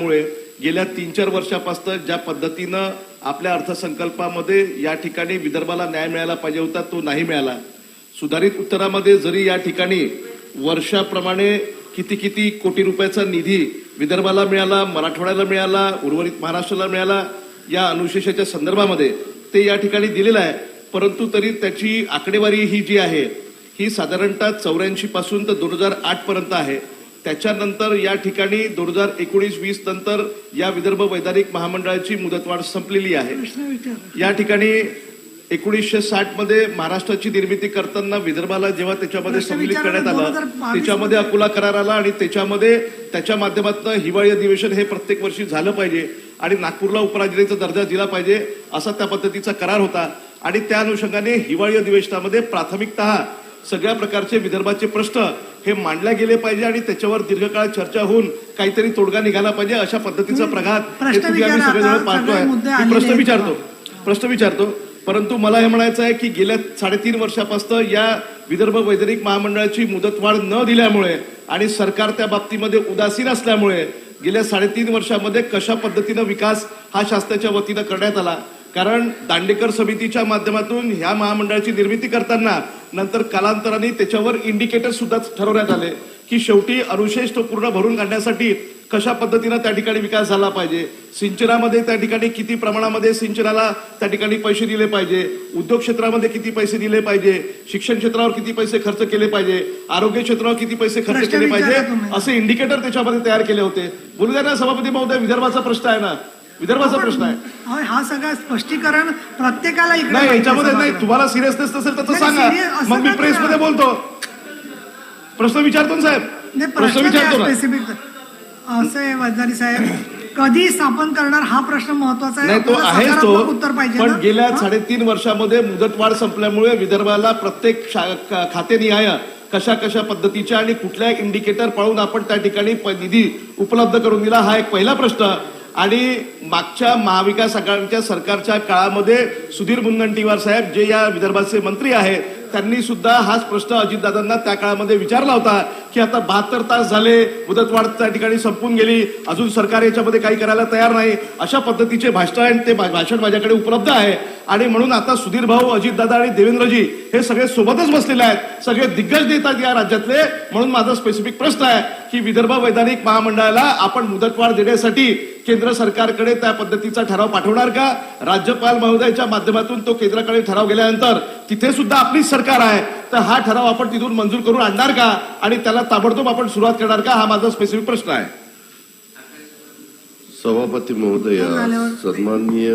असल्यामुळे गेल्या तीन चार वर्षापासून ज्या पद्धतीनं आपल्या अर्थसंकल्पामध्ये या ठिकाणी विदर्भाला न्याय मिळायला पाहिजे होता तो नाही मिळाला. सुधारित उत्तरामध्ये जरी या ठिकाणी वर्षाप्रमाणे किती किती कोटी रुपयाचा निधी विदर्भाला मिळाला मराठवाड्याला मिळाला उर्वरित महाराष्ट्राला मिळाला या अनुशेषाच्या संदर्भामध्ये ते या ठिकाणी दिलेलं आहे. परंतु तरी त्याची आकडेवारी ही जी आहे ही साधारणतः चौऱ्याऐंशी पासून तर दोन हजार आठ पर्यंत आहे. त्याच्यानंतर या ठिकाणी दोन हजार एकोणीस वीस नंतर या विदर्भ वैधानिक महामंडळाची मुदतवाढ संपलेली आहे. या ठिकाणी एकोणीसशे साठमध्ये महाराष्ट्राची निर्मिती करताना विदर्भाला जेव्हा त्याच्यामध्ये सम्मिलित करण्यात आलं 2022 त्याच्यामध्ये अकोला करार आला आणि त्याच्यामध्ये त्याच्या माध्यमातून हिवाळी अधिवेशन हे प्रत्येक वर्षी झालं पाहिजे आणि नागपूरला उपराजधानीचा दर्जा दिला पाहिजे असा त्या पद्धतीचा करार होता. आणि त्या अनुषंगाने हिवाळी अधिवेशनामध्ये प्राथमिकतः सगळ्या प्रकारचे विदर्भाचे प्रश्न हे मांडल्या गेले पाहिजे आणि त्याच्यावर दीर्घकाळ चर्चा होऊन काहीतरी तोडगा निघाला पाहिजे अशा पद्धतीचा प्रघात हे प्रश्न तुम्ही आम्ही सगळेजण पाहतोय. मी. विचारतो. प्रश्न विचारतो. परंतु मला हे म्हणायचं आहे की गेल्या साडेतीन वर्षापासून या विदर्भ वैधानिक महामंडळाची मुदतवाढ न दिल्यामुळे आणि सरकार त्या बाबतीमध्ये उदासीन असल्यामुळे गेल्या साडेतीन वर्षामध्ये कशा पद्धतीनं विकास हा शासनाच्या वतीनं करण्यात आला? कारण दांडेकर समितीच्या माध्यमातून ह्या महामंडळाची निर्मिती करताना नंतर कालांतराने त्याच्यावर इंडिकेटर सुद्धा ठरवण्यात आले की शेवटी अनुशेष तो पूर्ण भरून काढण्यासाठी कशा पद्धतीनं त्या ठिकाणी विकास झाला पाहिजे? सिंचनामध्ये त्या ठिकाणी किती प्रमाणामध्ये सिंचनाला त्या ठिकाणी पैसे दिले पाहिजे? उद्योग क्षेत्रामध्ये किती पैसे दिले पाहिजे? शिक्षण क्षेत्रावर किती पैसे खर्च केले पाहिजे? आरोग्य क्षेत्रावर किती पैसे खर्च केले पाहिजे. असे इंडिकेटर त्याच्यामध्ये तयार केले होते. बोलू द्या ना सभापती महोदय विदर्भाचा प्रश्न आहे ना. विदर्भाचा प्रश्न आहे. होय, हा सगळं स्पष्टीकरण प्रत्येकाला इकडे नाही याच्यामध्ये नाही. तुम्हाला सिरियसनेस नसेल तर नाही, सांगा. असं मग मी का प्रेस मध्ये? बोलतो. प्रश्न विचारतो ना साहेब. नाही, प्रश्न विचारतो ना. स्पेसिफिक असे साहेब. कधी स्थापन करणार हा प्रश्न महत्त्वाचा आहे. नाही तो आपल्याला आहेच सकारात्मक तो उत्तर पाहिजे पण ना. गेल्या हा? साडेतीन वर्षामध्ये मुदतवाढ संपल्यामुळे विदर्भाला प्रत्येक शा- का- खातेनिहाय कशा कशा पद्धतीच्या आणि कुठल्या इंडिकेटर पाळून आपण त्या ठिकाणी प- निधी उपलब्ध करून दिला हा एक पहिला प्रश्न. आणि मागच्या महाविकास आघाडीच्या सरकारच्या काळामध्ये सुधीर मुनगंटीवार साहेब जे या विदर्भाचे मंत्री आहेत त्यांनी सुद्धा हाच प्रश्न अजितदादांना त्या काळामध्ये विचारला होता की आता बहात्तर तास झाले मुदतवाढ त्या ठिकाणी संपून गेली अजून सरकार याच्यामध्ये काही करायला तयार नाही अशा पद्धतीचे भाषण ते भाषण माझ्याकडे उपलब्ध आहे. आणि म्हणून आता सुधीर भाऊ अजितदादा आणि देवेंद्रजी हे सगळे सोबतच बसलेले आहेत. सगळे दिग्गज नेतात या राज्यातले. म्हणून माझा स्पेसिफिक प्रश्न आहे की विदर्भ वैधानिक महामंडळाला आपण मुदतवाढ देण्यासाठी केंद्र सरकारकडे त्या पद्धतीचा ठराव पाठवणार का? राज्यपाल महोदयाच्या माध्यमातून तो केंद्राकडे ठराव गेल्यानंतर तिथे सुद्धा आपलीच सरकार आहे. तर हा ठराव आपण तिथून मंजूर करून आणणार का? आणि त्याला ताबडतोब आपण सुरुवात करणार का? हा माझा स्पेसिफिक प्रश्न आहे. सभापती महोदय झाल्यावर- सन्माननीय